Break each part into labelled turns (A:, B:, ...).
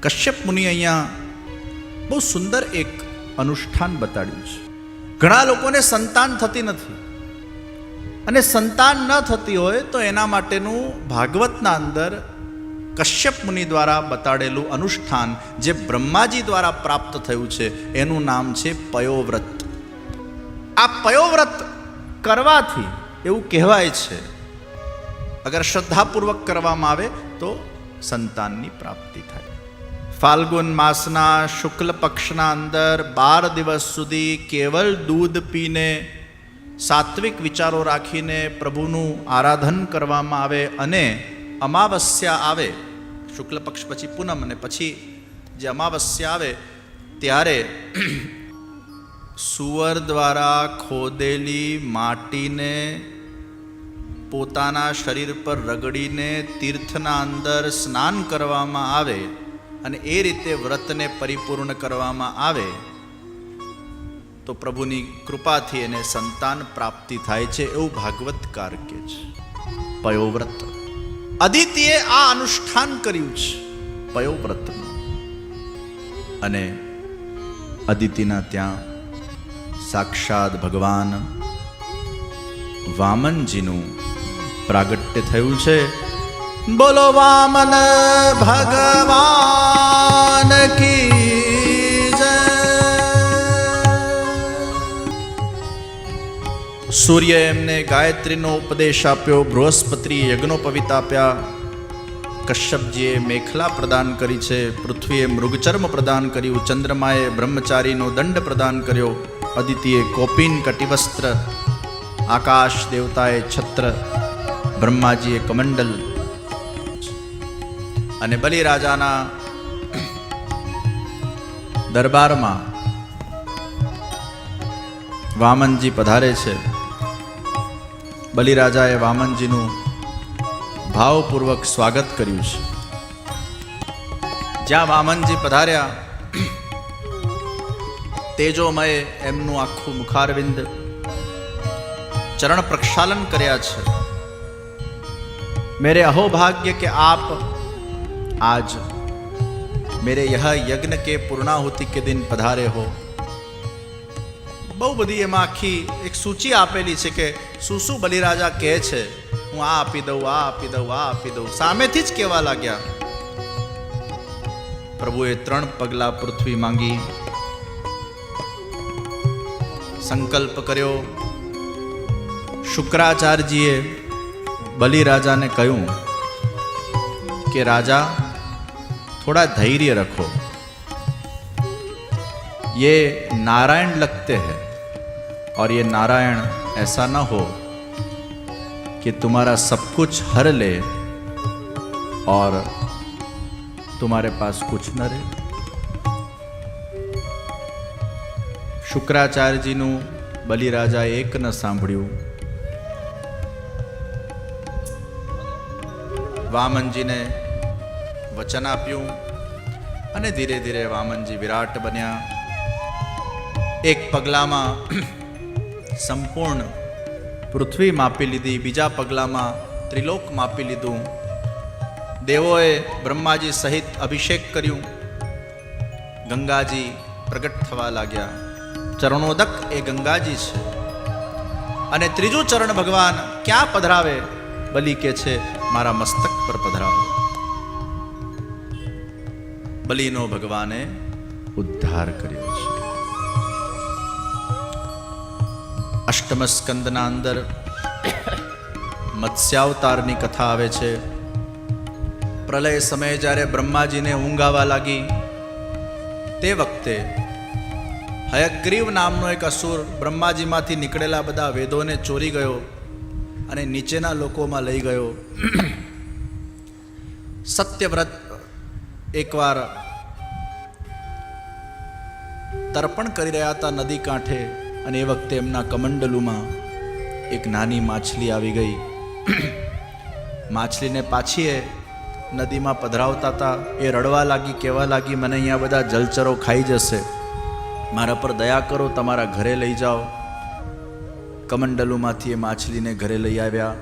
A: કશ્યપ મુનિ અહીંયા બહુ સુંદર એક અનુષ્ઠાન બતાડ્યું છે. ઘણા લોકોને સંતાન થતી નથી. અને સંતાન ન થતી હોય તો એના માટેનું ભાગવતના અંદર કશ્યપ મુનિ દ્વારા બતાડેલું અનુષ્ઠાન જે બ્રહ્માજી દ્વારા પ્રાપ્ત થયું છે, એનું નામ છે પયોવ્રત. આ પયોવ્રત કરવાથી એવું કહેવાય છે અગર શ્રદ્ધાપૂર્વક કરવામાં આવે તો સંતાનની પ્રાપ્તિ થાય. ફાલ્ગુન માસના શુક્લ પક્ષના અંદર બાર દિવસ સુધી કેવલ દૂધ પીને સાત્વિક વિચારો રાખીને પ્રભુનું આરાધન કરવામાં આવે અને અમાવસ્યા આવે, શુક્લ પક્ષ પછી પૂનમ અને પછી જે અમાવસ્યા આવે, ત્યારે સુવર દ્વારા ખોદેલી માટીને પોતાના શરીર પર રગડીને તીર્થના અંદર સ્નાન કરવામાં આવે અને એ રીતે વ્રતને પરિપૂર્ણ કરવામાં આવે, તો પ્રભુની કૃપાથી એને સંતાન પ્રાપ્તિ થાય છે એવું ભાગવતકાર કે છે. પયોવ્રત અદિતિએ આ અનુષ્ઠાન કર્યું છે. પયોવ્રતનું અને અદિતિના ત્યાં સાક્ષાત ભગવાન વામનજીનું પ્રાગટ્ય થયું છે. બોલો વામન ભગવાન કી સૂર્ય એમને ગાયત્રીનો ઉપદેશ આપ્યો, બૃહસ્પતિએ યજ્ઞોપવિત આપ્યા. કશ્યપજીએ મેખલા પ્રદાન કરી છે, પૃથ્વીએ મૃગચર્મ પ્રદાન કર્યું, ચંદ્રમાએ બ્રહ્મચારીનો દંડ પ્રદાન કર્યો, અદિતિએ કોપિન કટિવસ્ત્ર, આકાશ દેવતાએ છત્ર બ્રહ્માજીએ કમંડલ અને બલિરાજાના દરબારમાં વામનજી પધારે છે. બલિરાજાએ વામનજીનું ભાવપૂર્વક સ્વાગત કર્યું છે. જ્યાં વામનજી પધાર્યા, તેજોમય એમનું આખું મુખારવિંદ ચરણ પ્રક્ષાલન કર્યા છે. मेरे अहोभाग्य के आप आज मेरे यह यज्ञ के पूर्णाहुति के दिन पधारे हो બહુ બધી એમાં આખી એક સૂચિ આપેલી છે કે શું શું બલિરાજા કહે છે હું આ આપી દઉં આ આપી દઉં આ આપી દઉં સામેથી જ કહેવા લાગ્યા પ્રભુએ ત્રણ પગલા પૃથ્વી માંગી સંકલ્પ કર્યો શુક્રાચાર્યજીએ બલિરાજાને કહ્યું કે રાજા थोड़ा धैर्य रखो ये नारायण लगते हैं और ये नारायण ऐसा न हो कि तुम्हारा सब कुछ हर ले और तुम्हारे पास कुछ न रहे શુક્રાચાર્યજીનું બલિરાજાએ એક ન સાંભળ્યું વામનજીને વચન આપ્યું અને ધીરે ધીરે વામનજી વિરાટ બન્યા. એક પગલામાં સંપૂર્ણ પૃથ્વી માપી લીધી, બીજા પગલામાં ત્રિલોક માપી લીધું. દેવોએ બ્રહ્માજી સહિત અભિષેક કર્યું. ગંગાજી પ્રગટ થવા લાગ્યા. ચરણોદક એ ગંગાજી છે. અને ત્રીજું ચરણ ભગવાન ક્યાં પધરાવે? બલિ કે છે, મારા મસ્તક પર પધરાવો. બલિનો ભગવાને ઉદ્ધાર કર્યો છે. અષ્ટમ સ્કંદના અંદર મત્સ્યાવતારની કથા આવે છે. પ્રલય સમયે જ્યારે બ્રહ્માજીને ઊંઘાવા લાગી, તે વખતે હયગ્રીવ નામનો એક અસુર બ્રહ્માજીમાંથી નીકળેલા બધા વેદોને ચોરી ગયો. અને નીચેના લોકોમાં લઈ ગયો. સત્યવ્રત એકવાર તર્પણ કરી રહ્યા હતા નદી કાંઠે અને એ વખતે એમના કમંડલુમાં એક નાની માછલી આવી ગઈ. માછલીને પાછી એ નદીમાં પધરાવતા હતા. એ રડવા લાગી, કહેવા લાગી, મને અહીંયા બધા જલચરો ખાઈ જશે. મારા પર દયા કરો, તમારા ઘરે લઈ જાઓ. કમંડલુમાંથી એ માછલીને ઘરે લઈ આવ્યા.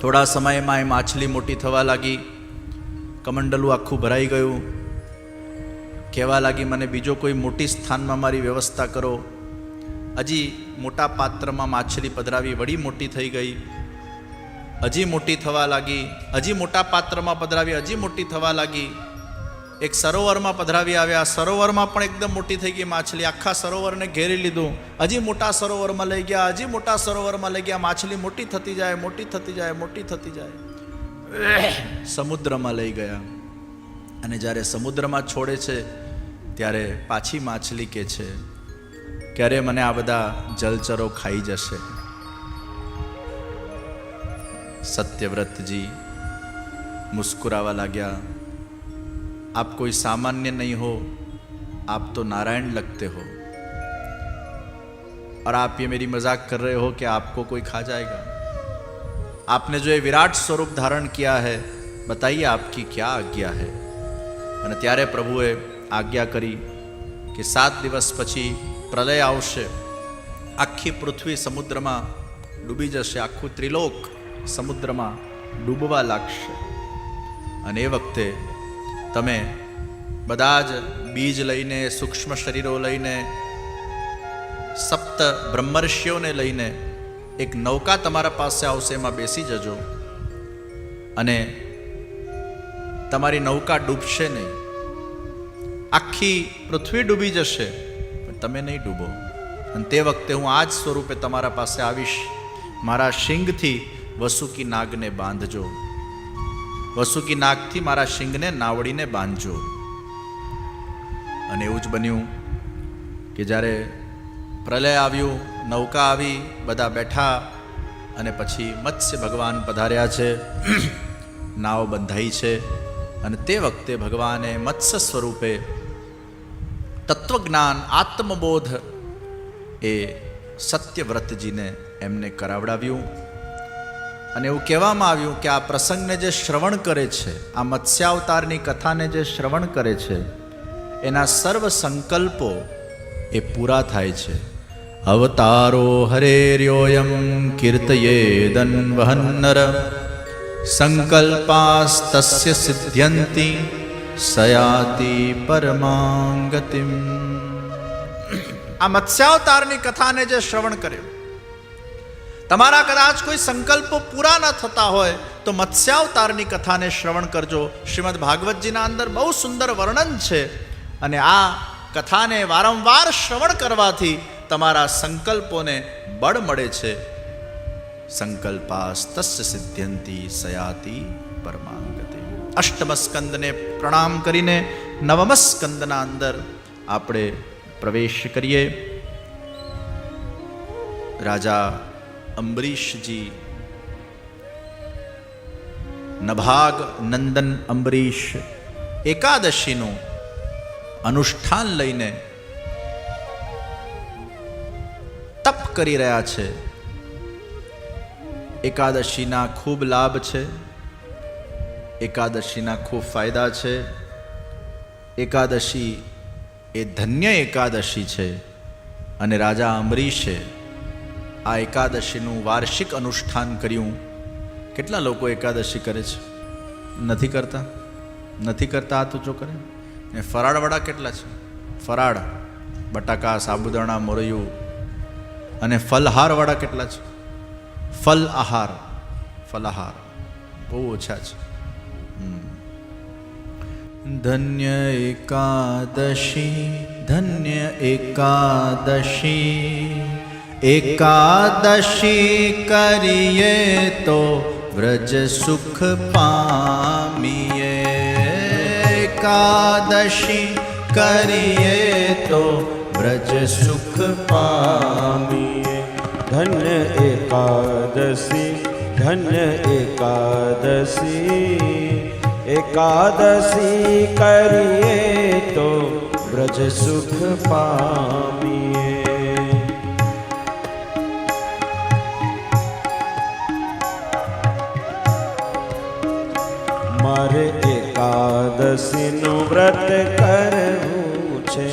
A: થોડા સમયમાં એ માછલી મોટી થવા લાગી. કમંડલું આખું ભરાઈ ગયું. કહેવા લાગી, મને બીજો કોઈ મોટી સ્થાનમાં મારી વ્યવસ્થા કરો. હજી મોટા પાત્રમાં માછલી પધરાવી વળી મોટી થઈ ગઈ. હજી મોટી થવા લાગી, હજી મોટા પાત્રમાં પધરાવી, હજી મોટી થવા લાગી. એક સરોવરમાં પધરાવી આવ્યા. સરોવરમાં પણ એકદમ મોટી થઈ ગઈ માછલી. આખા સરોવરને ઘેરી લીધું. હજી મોટા સરોવરમાં લઈ ગયા, હજી મોટા સરોવરમાં લઈ ગયા. માછલી મોટી થતી જાય, મોટી થતી જાય, મોટી થતી જાય. સમુદ્રમાં લઈ ગયા. અને જ્યારે સમુદ્રમાં છોડે છે, ત્યારે પાછી માછલી કે છે, ક્યારે મને આ બધા જલચરો ખાઈ જશે? સત્યવ્રતજી મુસ્કુરાવા લાગ્યા. आप कोई सामान्य नहीं हो आप तो नारायण लगते हो और आप ये मेरी मजाक कर रहे हो कि आपको कोई खा जाएगा आपने जो ये विराट स्वरूप धारण किया है बताइए आपकी क्या आज्ञा है અને ત્યારે પ્રભુએ આજ્ઞા કરી કે સાત દિવસ પછી પ્રલય આવશે આખી પૃથ્વી સમુદ્રમાં ડૂબી જશે આખું ત્રિલોક સમુદ્રમાં ડૂબવા લાગશે અને એ વખતે તમે બધા જ બીજ લઈને, સૂક્ષ્મ શરીરો લઈને, સપ્ત બ્રહ્મર્ષિઓને લઈને એક નૌકા તમારા પાસે આવશે, એમાં બેસી જજો. અને તમારી નૌકા ડૂબશે નહીં. આખી પૃથ્વી ડૂબી જશે, પણ તમે નહીં ડૂબો. અને તે વખતે હું આ જ સ્વરૂપે તમારા પાસે આવીશ. મારા શિંગથી વસુકી નાગને બાંધજો. વસુકી નાગથી મારા શિંગને નાવડીને બાંધજો. અને એવું જ બન્યું કે જ્યારે પ્રલય આવ્યું, નૌકા આવી, બધા બેઠા અને પછી મત્સ્ય ભગવાન પધાર્યા છે. નાવ બંધાઈ છે અને તે વખતે ભગવાને મત્સ્ય સ્વરૂપે તત્વજ્ઞાન, આત્મબોધ એ સત્યવ્રતજીને એમને કરાવડાવ્યું. અને એવું કહેવામાં આવ્યું કે આ પ્રસંગને જે શ્રવણ કરે છે, આ મત્સ્યાવતારની કથાને જે શ્રવણ કરે છે, એના સર્વ સંકલ્પો એ પૂરા થાય છે. અવતારો હરેર્યોયમ કીર્તયેદન વહન્નર સંકલ્પાસ્તસ્ય સિદ્ધ્યંતિ સયાતિ પરમાંગતિમ. આ મત્સ્યાવતારની કથાને જે શ્રવણ કર્યો તમારા કદાચ કોઈ સંકલ્પ પૂરા ન થતા હોય તો મત્સ્યાવતારની કથાને શ્રવણ કરજો. શ્રીમદ ભાગવતજીના અંદર બહુ સુંદર વર્ણન છે અને આ કથાને વારંવાર શ્રવણ કરવાથી તમારા સંકલ્પોને બળ મળે છે. સંકલ્પાસ્તસ્ય સિદ્ધ્યંતિ સયાતિ પરમાંગતિ. અષ્ટમ સ્કંદને પ્રણામ કરીને નવમ સ્કંદના અંદર આપણે પ્રવેશ કરીએ. રાજા અંબરીશજી નભાગ નંદન અંબરીશ એકાદશીનું અનુષ્ઠાન લઈને તપ કરી રહ્યા છે. એકાદશીના ખૂબ લાભ છે. એકાદશીના ખૂબ ફાયદા છે. એકાદશી એ ધન્ય એકાદશી છે અને રાજા અંબરીશે આ એકાદશીનું વાર્ષિક અનુષ્ઠાન કર્યું. કેટલા લોકો એકાદશી કરે છે? નથી કરતા? નથી કરતા આ તો જો કરે? ને ફરાળવાળા કેટલા છે? ફરાળ, બટાકા, સાબુદાણા, મોરૈયું અને ફલહારવાળા કેટલા છે? ફલ આહાર ફલાહાર, બહુ ઓછા છે. ધન્ય એકાદશી ધન્ય એકાદશી. એકાદશી કરીએ તો વ્રજ સુખ પામીએ. એકાદશી કરીએ તો વ્રજ સુખ પામીએ.
B: ધન એકાદશી ધન એકાદશી. એકાદશી કરીએ તો વ્રજ સુખ પામીએ. મારે એકાદશીનું વ્રત કરવું છે.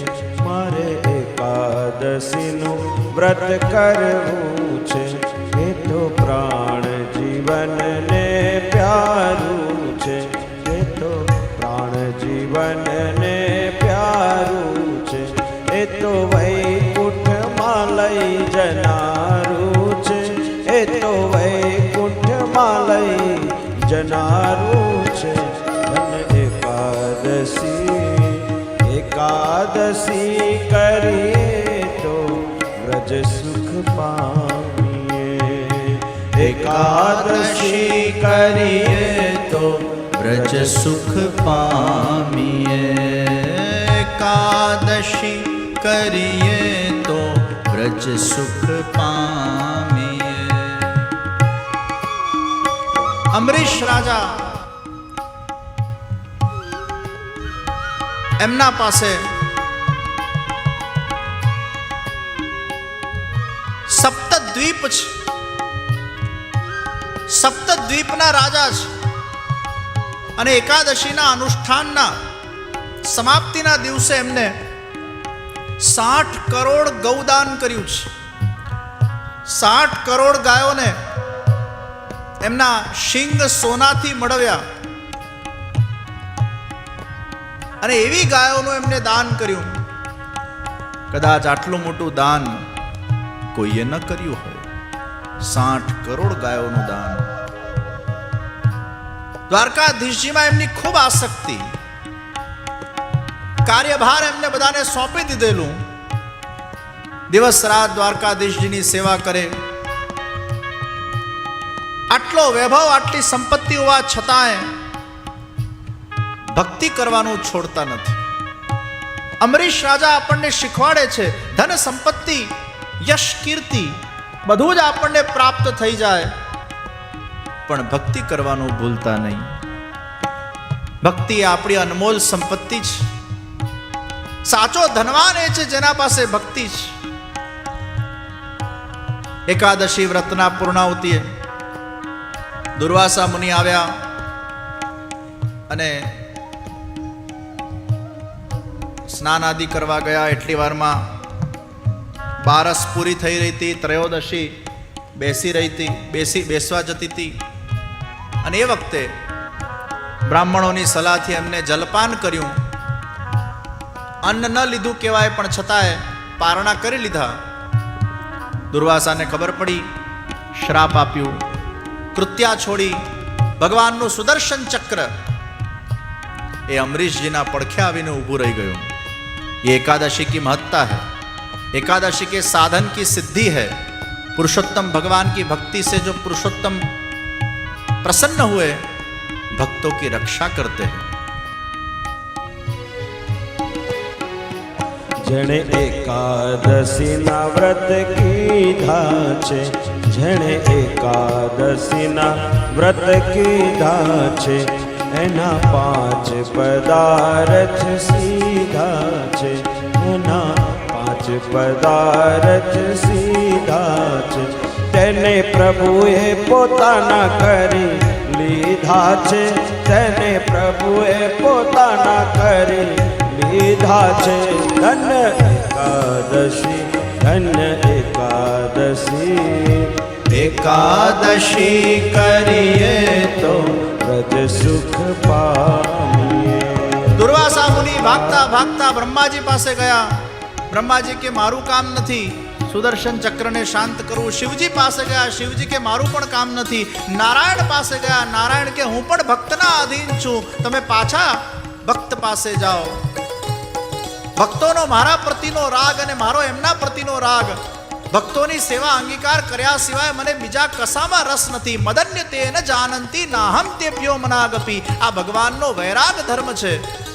B: મારે એકાદશીનું વ્રત કરવું છે. એ તો પ્રાણ જીવનને પ્યારું છે. એ તો પ્રાણ જીવનને પ્યારું છે. એ તો વૈકુંઠમાં લઈ જનારું છે. એ તો વૈકુંઠમાં લઈ જનારું એકાદશી કરીએ તો વ્રજ સુખ પામીએ
A: એકાદશી કરીએ તો વ્રજ સુખ પામીએ એકાદશી કરીએ તો વ્રજ સુખ પામીએ અમરીશ રાજા એમના પાસે સપ્તદ્વીપ છે. સપ્તદ્વીપના રાજા છે. અને એકાદશીના અનુષ્ઠાનના સમાપ્તિના દિવસે એમને સાઠ કરોડ ગૌદાન કર્યું છે. સાઠ કરોડ ગાયોને એમના શિંગ સોનાથી મળવ્યા. અને એવી ગાયોનું એમને દાન કર્યું. કદાચ આટલું મોટું દાન કોઈએ ન કર્યું હોય. સાઠ કરોડ ગાયોનું દાન. દ્વારકાધીશજીમાં એમની ખૂબ આસક્તિ. કાર્યભાર એમને બધાને સોંપી દીધેલું. દિવસ રાત દ્વારકાધીશજીની સેવા કરે. આટલો વૈભવ, આટલી સંપત્તિ હોવા છતાંય ભક્તિ કરવાનું છોડતા નથી. અમરીશ રાજા આપણને શીખવાડે છે, ધન સંપત્તિ યશ કીર્તિ બધું જ આપણને પ્રાપ્ત થઈ જાય. પણ ભક્તિ કરવાનું ભૂલતા નહીં. ભક્તિ આપણી અનમોલ સંપત્તિ છે સાચો ધનવાન એ છે જેના પાસે ભક્તિ છે એકાદશી વ્રતના પૂર્ણાવતીએ દુર્વાસા મુનિ આવ્યા અને સ્નાન આદિ કરવા ગયા એટલી વારમાં પારસ પૂરી થઈ રહી હતી, ત્રયોદશી બેસી રહી હતી, બેસી, બેસવા જતી હતી. અને એ વખતે બ્રાહ્મણોની સલાહથી એમને જલપાન કર્યું. અન્ન ન લીધું કહેવાય, પણ છતાંય પારણા કરી લીધા. દુર્વાસાને ખબર પડી, શ્રાપ આપ્યું. કૃત્યા છોડી ભગવાનનું સુદર્શન ચક્ર. એ અમરીશજીના પડખે આવીને ઊભું રહી ગયું. એ એકાદશી કી મહત્તા હૈ? एकादशी के साधन की सिद्धि है पुरुषोत्तम भगवान की भक्ति से जो पुरुषोत्तम प्रसन्न हुए भक्तों की रक्षा करते हैं
B: જેણે એકાદશીના વ્રત કીધા છે જેણે એકાદશીના વ્રત કીધા છે એના પાંચ પદાર્થ સીધા છે એના પાંચ પદાર્થ સીધા છે તેને પ્રભુએ પોતાના કરી લીધા છે તેને પ્રભુએ પોતાના કરી લીધા છે ધન એકાદશી ધન એકાદશી
A: एकादशी करिए तो
B: વ્રજ સુખ પામીએ
A: દુર્વાસા મુનિ ભાગતા ભાગતા બ્રહ્માજી પાસે ગયા બ્રહ્માજી કે મારું કામ નથી. સુદર્શન ચક્રને શાંત કરવું. શિવજી પાસે ગયા. શિવજી કે મારું પણ કામ નથી. નારાયણ પાસે ગયા. નારાયણ કે હું પણ ભક્તના અધીન છું. તમે પાછા ભક્ત પાસે જાઓ. ભક્તોનો મારા પ્રતિનો રાગ અને મારો એમના પ્રતિનો રાગ. ભક્તોની સેવા અંગીકાર કર્યા સિવાય મને બીજા કશામાં રસ નથી. મદન્ય તે જાનંતી નાહમ તે પ્યો મનાગપી. આ ભગવાનનો વૈરાગ ધર્મ છે.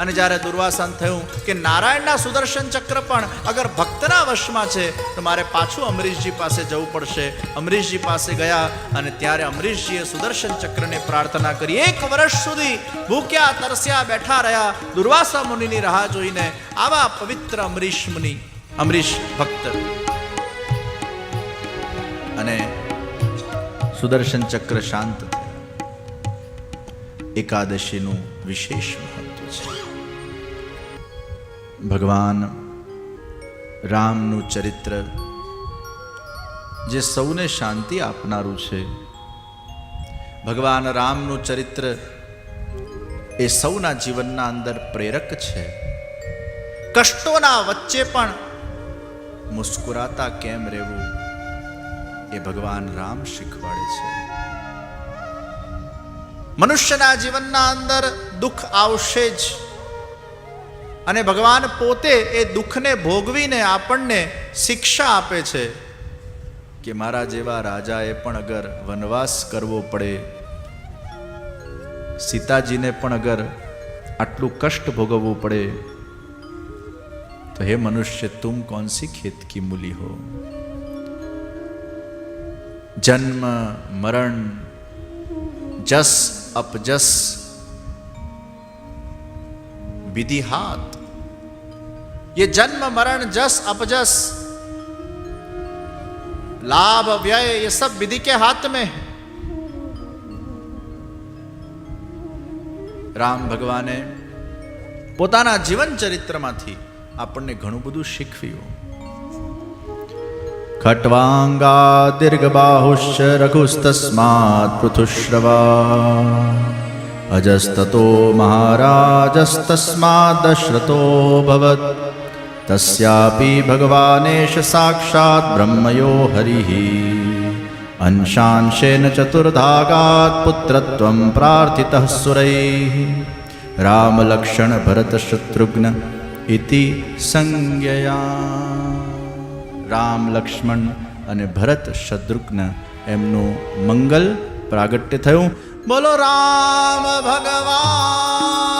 A: અને જ્યારે દુર્વાસન થયું કે નારાયણના સુદર્શન ચક્ર પણ અગર ભક્તના વશમાં છે, તો મારે પાછું અમરીશજી પાસે જવું પડશે. અમરીશજી પાસે ગયા અને ત્યારે અમરીશજીએ સુદર્શન ચક્રને પ્રાર્થના કરી. એક વર્ષ સુધી ભૂખ્યા, તરસ્યા, બેઠા રહ્યા, દુર્વાસા મુનિની રાહ જોઈને આવા પવિત્ર અમરીશ મુનિ, અમરીશ ભક્ત. અને સુદર્શન ચક્ર શાંત એકાદશીનું વિશેષ મહત્વ. ભગવાન રામનું ચરિત્ર જે સૌને શાંતિ આપનારું છે. ભગવાન રામનું ચરિત્ર એ સૌના જીવનના અંદર પ્રેરક છે. કષ્ટોના વચ્ચે પણ મુસ્કુરાતા કેમ રહેવું એ ભગવાન રામ શીખવાડે છે. મનુષ્યના જીવનના અંદર દુઃખ આવશે જ. અને ભગવાન પોતે એ દુઃખને ભોગવીને આપણને શિક્ષા આપે છે કે મારા જેવા રાજાએ પણ અગર વનવાસ કરવો પડે, સીતાજીને પણ અગર આટલું કષ્ટ ભોગવવું પડે, તો હે મનુષ્ય, તુમ કોનસી ખેત કી મૂલી હો? જન્મ, મરણ, જસ, અપજસ વિધિ હાથ ये जन्म मरण जस अपजस लाभ व्यय ये सब विधि के हाथ में है રામ ભગવાને પોતાના જીવન ચરિત્રમાંથી આપણને ઘણું બધું શીખવ્યું ખટ્વાંગા દીર્ઘબાહુશ્ચ રઘુસ્તસ્માત પૃથુશ્રવા અજસ્તતો મહારાજસ્તસ્માત દશરથો ભવત સાક્ષાત બ્રહ્મયો હરિः અંશાંશેન ચતુર્ધાગાત પુત્રત્વં પ્રાર્થિતઃ સુરૈः રામલક્ષણ ભરત શત્રુઘ્ન ઇતિ સંજ્ઞયા રામ લક્ષ્મણ અને ભરત શત્રુઘ્ન એમનું મંગલ પ્રાગટ્ય થયું બોલો રામ ભગવાન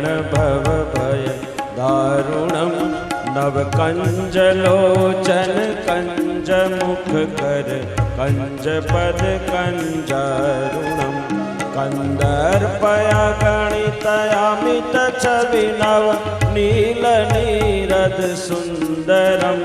A: નવ
B: કંજલોચન કંજ મુખ કર કંજ પદ કંજારુણમ કંદર્પયા ગણિતયામિત છવિનવ નીલ નીરદ સુંદરમ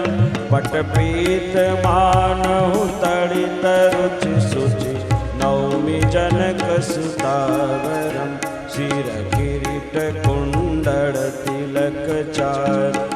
B: પટપીત માનહુ તડિત રુચિ શુચિ નૌમિ જનક સુતાવરમ શિર કિરીટ કુંડળ તિલક ચાર ઉદાર અંગ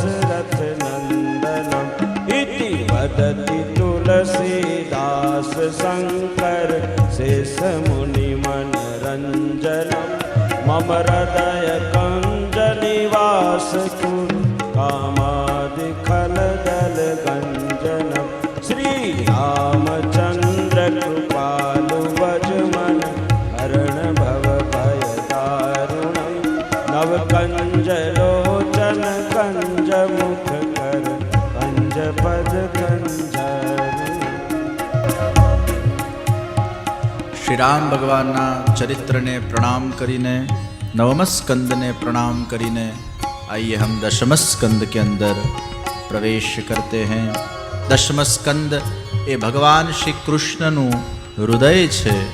B: શંકર શેષ મુનિ મનરંજનમ મમ હૃદય કંજ નિવાસ કુરુ
A: રામ ભગવાનના ચરિત્રને પ્રણામ કરીને, નવમસ્કંદને પ્રણામ કરીને આઈએ હમ દશમસ્કંદ કે અંદર પ્રવેશ કરતે હૈ. દશમસ્કંદ એ ભગવાન શ્રી કૃષ્ણનું હૃદય છે.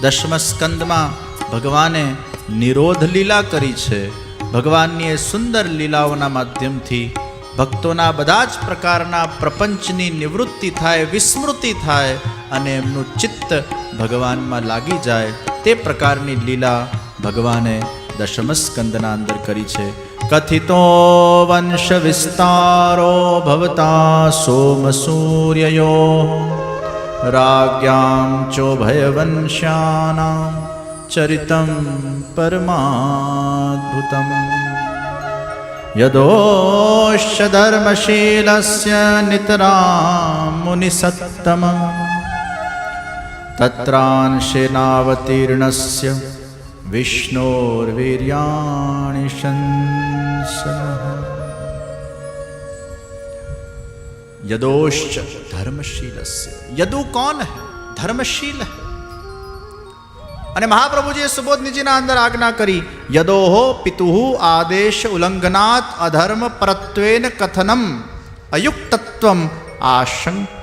A: દશમસ્કંદમાં ભગવાને નિરોધ લીલા કરી છે. ભગવાનની એ સુંદર લીલાઓના માધ્યમથી ભક્તોના બધા જ પ્રકારના પ્રપંચની નિવૃત્તિ થાય, વિસ્મૃતિ થાય અને એમનું ચિત્ત ભગવાનમાં લાગી જાય તે પ્રકારની લીલા ભગવાને દશમ સ્કંદના અંદર કરી છે. કથિતો વંશ વિસ્તારો ભવતા સોમ સૂર્યયો. ચોભય ચોભયવંશ્યાનામ ચરિતમ પરમાદ્ભુતમ. યદોશ ધર્મશીલસ્ય નિતરા મુનિસત્તમ તત્રાંશેનાવતીર્ણસ્ય विष्णोर्वीर्याणि शंसनः यदोश्च धर्मशीलस्य यदु कौन है धर्मशील है અને મહાપ્રભુજીએ સુબોધનીજીના અંદર આજ્ઞા કરી યદોહો પિતુઃ આદેશ ઉલ્લંઘનાત અધર્મ પરત્વેન કથનમ અયુક્તત્વમ આશંક